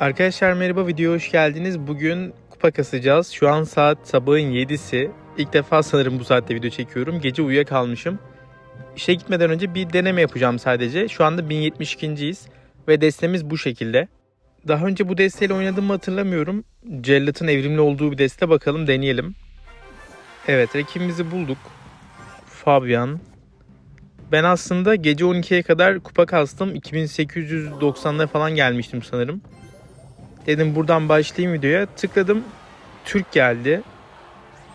Arkadaşlar merhaba videoya hoş geldiniz. Bugün kupa kasacağız. Şu an saat sabahın 7'si. İlk defa sanırım bu saatte video çekiyorum. Gece uyuyakalmışım. İşe gitmeden önce bir deneme yapacağım sadece. Şu anda 1072.yiz ve destemiz bu şekilde. Daha önce bu desteyle oynadığımı hatırlamıyorum. Cellat'ın evrimli olduğu bir deste bakalım deneyelim. Evet rakibimizi bulduk. Fabian. Ben aslında gece 12'ye kadar kupa kastım. 2890'lara falan gelmiştim sanırım. Dedim buradan başlayayım videoya. Tıkladım. Türk geldi.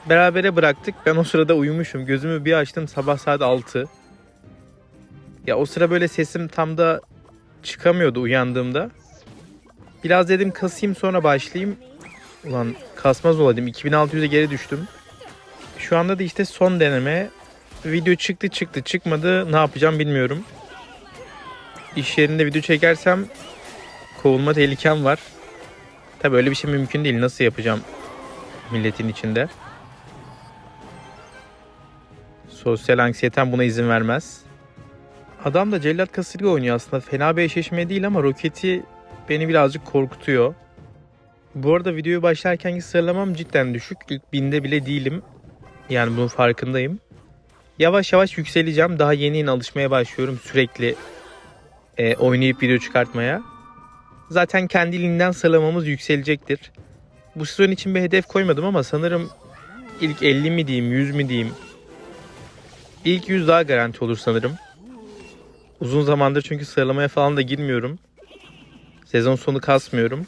Berabere bıraktık. Ben o sırada uyumuşum. Gözümü bir açtım sabah saat 6. Ya o sıra böyle sesim tam da çıkamıyordu uyandığımda. Biraz dedim kasayım sonra başlayayım. Ulan kasmaz olaydım. 2600'e geri düştüm. Şu anda da işte son deneme. Video çıktı çıktı çıkmadı. Ne yapacağım bilmiyorum. İş yerinde video çekersem kovulma tehlikem var. Tabi öyle bir şey mümkün değil. Nasıl yapacağım milletin içinde? Sosyal anksiyetem buna izin vermez. Adam da cellat kasırga oynuyor aslında. Fena bir eşleşme değil ama roketi beni birazcık korkutuyor. Bu arada videoyu başlarkenki sıralamam cidden düşük. İlk binde bile değilim. Yani bunun farkındayım. Yavaş yavaş yükseleceğim. Daha yeni yeni alışmaya başlıyorum sürekli e, oynayıp video çıkartmaya. Zaten kendiliğinden sıralamamız yükselecektir. Bu sezon için bir hedef koymadım ama sanırım ilk 50 mi diyeyim 100 mi diyeyim. İlk 100 daha garanti olur sanırım. Uzun zamandır çünkü sıralamaya falan da girmiyorum. Sezon sonu kasmıyorum.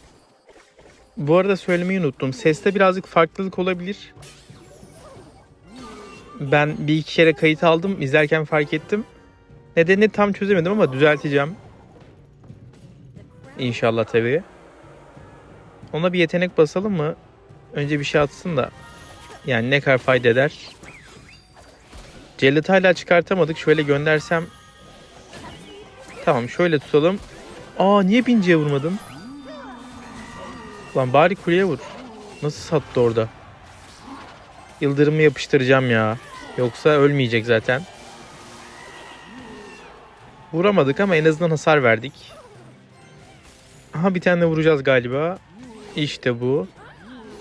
Bu arada söylemeyi unuttum. Seste birazcık farklılık olabilir. Ben bir iki kere kayıt aldım. izlerken fark ettim. Nedenini tam çözemedim ama düzelteceğim. İnşallah tabii. Ona bir yetenek basalım mı? Önce bir şey atsın da. Yani ne kadar fayda eder. Cellat hala çıkartamadık. Şöyle göndersem. Tamam şöyle tutalım. Aa niye binciye vurmadım? Lan bari kuleye vur. Nasıl sattı orada? Yıldırımı yapıştıracağım ya. Yoksa ölmeyecek zaten. Vuramadık ama en azından hasar verdik. Aha bir tane vuracağız galiba. İşte bu.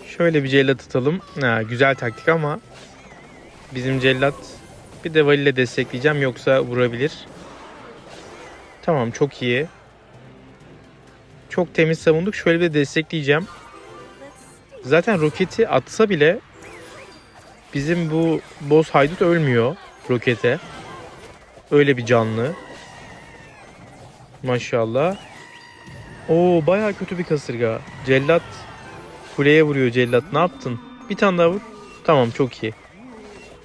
Şöyle bir cellat atalım. Ha, güzel taktik ama bizim cellat bir de Vali ile destekleyeceğim yoksa vurabilir. Tamam çok iyi. Çok temiz savunduk. Şöyle bir de destekleyeceğim. Zaten roketi atsa bile bizim bu boss haydut ölmüyor rokete. Öyle bir canlı. Maşallah. Oo baya kötü bir kasırga. Cellat kuleye vuruyor cellat. Ne yaptın? Bir tane daha vur. Tamam çok iyi.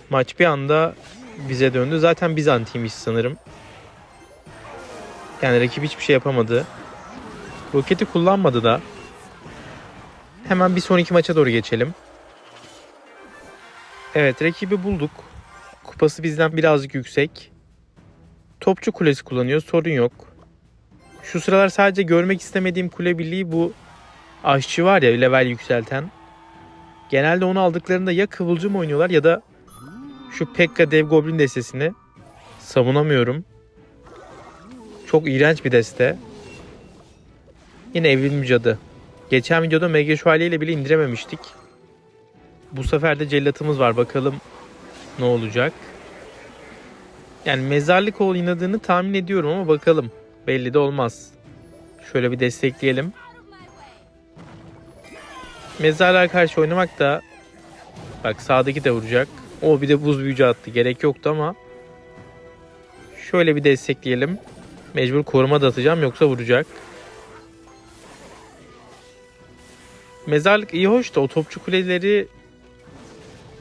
Maç bir anda bize döndü. Zaten biz antiymiş sanırım. Yani rakip hiçbir şey yapamadı. Roketi kullanmadı da. Hemen bir sonraki maça doğru geçelim. Evet rakibi bulduk. Kupası bizden birazcık yüksek. Topçu kulesi kullanıyor sorun yok. Şu sıralar sadece görmek istemediğim kule birliği bu aşçı var ya level yükselten. Genelde onu aldıklarında ya kıvılcım oynuyorlar ya da şu Pekka Dev Goblin destesini savunamıyorum. Çok iğrenç bir deste. Yine evrim cadı. Geçen videoda Mega Şövalye ile bile indirememiştik. Bu sefer de cellatımız var. Bakalım ne olacak. Yani mezarlık oynadığını tahmin ediyorum ama bakalım. Belli de olmaz. Şöyle bir destekleyelim. Mezarlığa karşı oynamak da bak sağdaki de vuracak. O bir de buz büyücü attı. Gerek yoktu ama şöyle bir destekleyelim. Mecbur koruma da atacağım yoksa vuracak. Mezarlık iyi hoş da o topçu kuleleri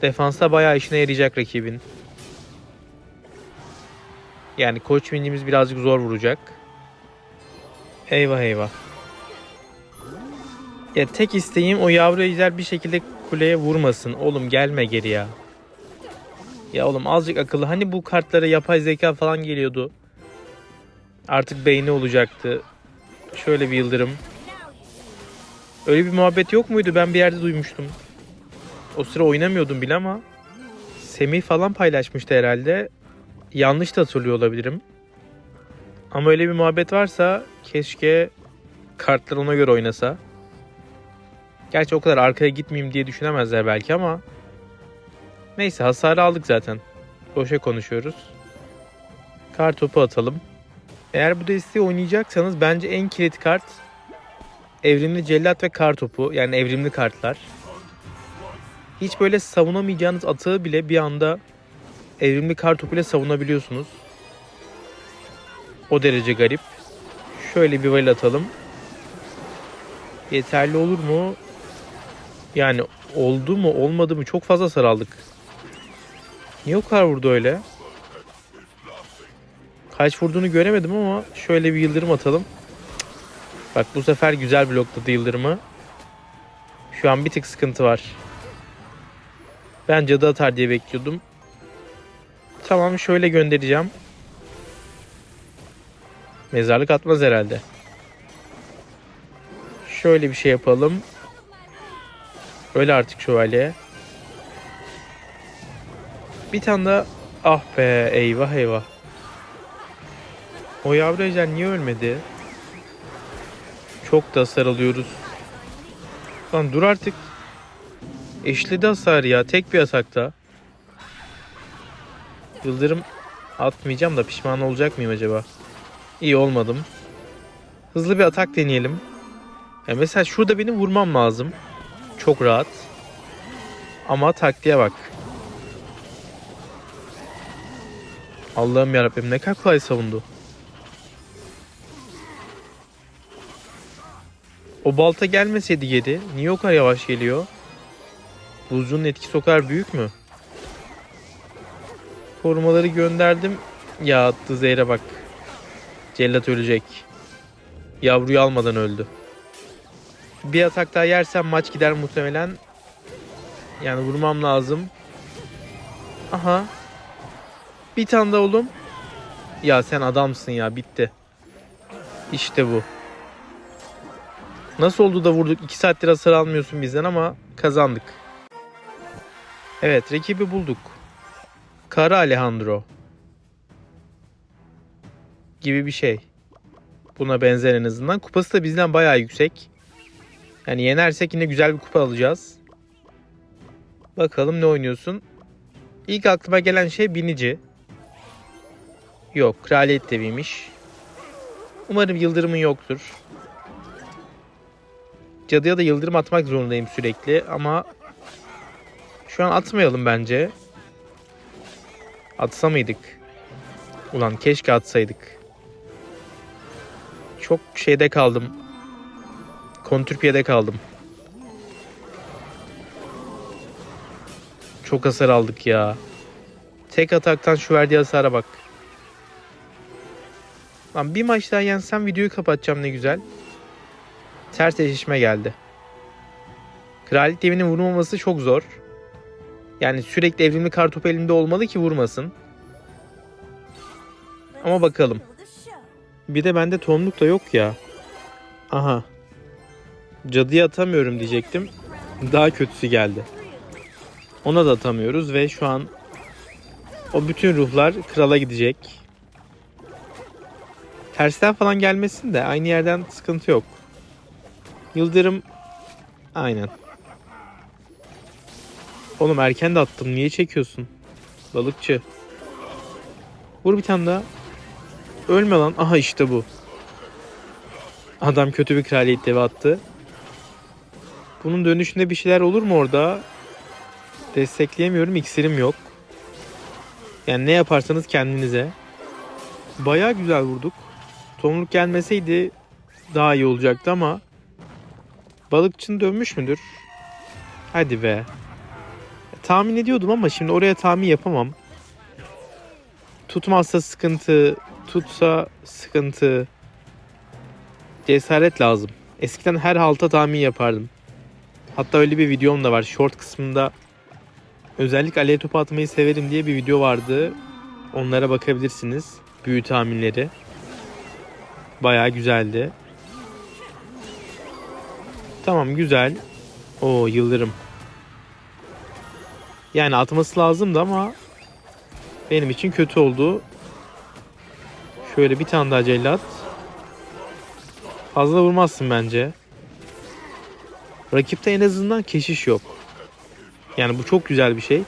defansta bayağı işine yarayacak rakibin. Yani koç minimiz birazcık zor vuracak. Eyvah eyvah. Ya tek isteğim o yavru ejder bir şekilde kuleye vurmasın. Oğlum gelme geri ya. Ya oğlum azıcık akıllı. Hani bu kartlara yapay zeka falan geliyordu. Artık beyni olacaktı. Şöyle bir yıldırım. Öyle bir muhabbet yok muydu? Ben bir yerde duymuştum. O sıra oynamıyordum bile ama Semih falan paylaşmıştı herhalde. Yanlış da hatırlıyor olabilirim. Ama öyle bir muhabbet varsa keşke Kartlar ona göre oynasa. Gerçi o kadar arkaya gitmeyeyim diye düşünemezler belki ama neyse hasarı aldık zaten. Boşa konuşuyoruz. Kart topu atalım. Eğer bu desteği oynayacaksanız bence en kilit kart evrimli cellat ve kar topu yani evrimli kartlar. Hiç böyle savunamayacağınız atığı bile bir anda evrimli kar topuyla savunabiliyorsunuz. O derece garip. Şöyle bir val atalım. Yeterli olur mu? Yani oldu mu olmadı mı çok fazla saraldık. Niye o kadar vurdu öyle? Kaç vurduğunu göremedim ama şöyle bir yıldırım atalım. Bak bu sefer güzel blokladı yıldırımı. Şu an bir tık sıkıntı var. Ben cadı atar diye bekliyordum. Tamam şöyle göndereceğim. Mezarlık atmaz herhalde. Şöyle bir şey yapalım. Öyle artık şövalye. Bir tane daha. Ah be eyvah eyvah. O yavru ejder niye ölmedi? Çok da hasar alıyoruz. Lan dur artık. Eşledi hasar ya tek bir atakta. Yıldırım atmayacağım da pişman olacak mıyım acaba? İyi olmadım. Hızlı bir atak deneyelim. Ya mesela şurada benim vurmam lazım. Çok rahat. Ama taktiğe bak. Allah'ım yarabbim ne kadar kolay savundu. O balta gelmeseydi geri. Niye o kadar yavaş geliyor? Buzcunun etkisi o kadar büyük mü? Korumaları gönderdim. Ya attı zehre bak. Cellat ölecek. Yavruyu almadan öldü. Bir atak daha yersem maç gider muhtemelen. Yani vurmam lazım. Aha. Bir tane daha oğlum. Ya sen adamsın ya bitti. İşte bu. Nasıl oldu da vurduk? 2 saattir hasar almıyorsun bizden ama kazandık. Evet rakibi bulduk. Kara Alejandro. Gibi bir şey. Buna benzer en azından. Kupası da bizden bayağı yüksek. Yani yenersek yine güzel bir kupa alacağız. Bakalım ne oynuyorsun? İlk aklıma gelen şey binici. Yok, kraliyet deviymiş. Umarım yıldırımın yoktur. Cadıya da yıldırım atmak zorundayım sürekli ama şu an atmayalım bence. Atsa mıydık? Ulan keşke atsaydık. Çok şeyde kaldım. Kontürpiye'de kaldım. Çok hasar aldık ya. Tek ataktan şu verdiği hasara bak. Lan bir maç daha yensem videoyu kapatacağım ne güzel. Ters eşleşme geldi. Kraliyet devinin vurmaması çok zor. Yani sürekli evrimli kartopu elinde olmalı ki vurmasın. Ama bakalım. Bir de bende tohumluk da yok ya. Aha. Cadıya atamıyorum diyecektim. Daha kötüsü geldi. Ona da atamıyoruz ve şu an o bütün ruhlar krala gidecek. Tersten falan gelmesin de aynı yerden sıkıntı yok. Yıldırım aynen. Oğlum erken de attım. Niye çekiyorsun? Balıkçı. Vur bir tane daha. Ölme lan. Aha işte bu. Adam kötü bir kraliyet devi attı. Bunun dönüşünde bir şeyler olur mu orada? Destekleyemiyorum. İksirim yok. Yani ne yaparsanız kendinize. Baya güzel vurduk. Tomruk gelmeseydi daha iyi olacaktı ama balıkçın dönmüş müdür? Hadi be. Tahmin ediyordum ama şimdi oraya tahmin yapamam. Tutmazsa sıkıntı, tutsa sıkıntı. Cesaret lazım. Eskiden her halta tahmin yapardım. Hatta öyle bir videom da var. Short kısmında özellikle aleye topu atmayı severim diye bir video vardı. Onlara bakabilirsiniz. Büyü tahminleri. Bayağı güzeldi. Tamam güzel. O yıldırım. Yani atması lazımdı ama benim için kötü oldu. Şöyle bir tane daha cellat. Fazla vurmazsın bence. Rakipte en azından keşiş yok. Yani bu çok güzel bir şey.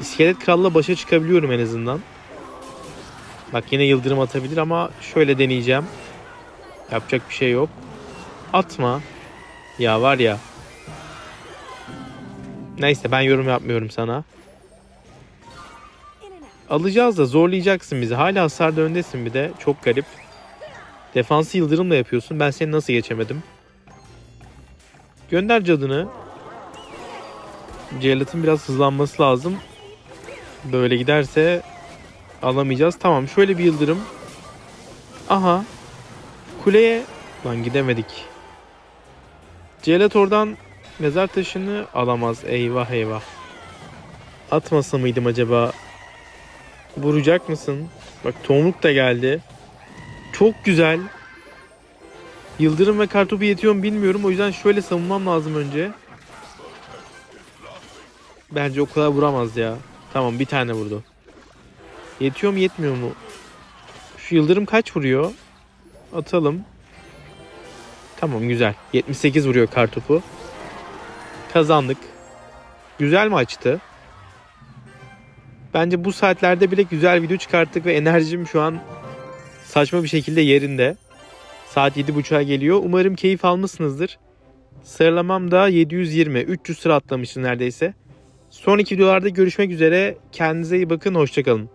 İskelet Kral'la başa çıkabiliyorum en azından. Bak yine yıldırım atabilir ama şöyle deneyeceğim. Yapacak bir şey yok. Atma. Ya var ya. Neyse ben yorum yapmıyorum sana. Alacağız da zorlayacaksın bizi. Hala hasarda öndesin bir de. Çok garip. Defansı yıldırımla yapıyorsun. Ben seni nasıl geçemedim? Gönder cadını. Celat'ın biraz hızlanması lazım. Böyle giderse alamayacağız. Tamam şöyle bir yıldırım. Aha. Kuleye lan gidemedik. Celat oradan mezar taşını alamaz. Eyvah eyvah. Atmasa mıydım acaba? Vuracak mısın? Bak tomruk da geldi. Çok güzel. Yıldırım ve kartopu yetiyor mu bilmiyorum. O yüzden şöyle savunmam lazım önce. Bence o kadar vuramaz ya. Tamam bir tane vurdu. Yetiyor mu yetmiyor mu? Şu yıldırım kaç vuruyor? Atalım. Tamam güzel. 78 vuruyor kartopu. Kazandık. Güzel maçtı. Bence bu saatlerde bile güzel video çıkarttık ve enerjim şu an saçma bir şekilde yerinde. Saat 7.30'a geliyor. Umarım keyif almışsınızdır. Sıralamam da 720. 300 sıra atlamışız neredeyse. Sonraki videolarda görüşmek üzere. Kendinize iyi bakın. Hoşçakalın.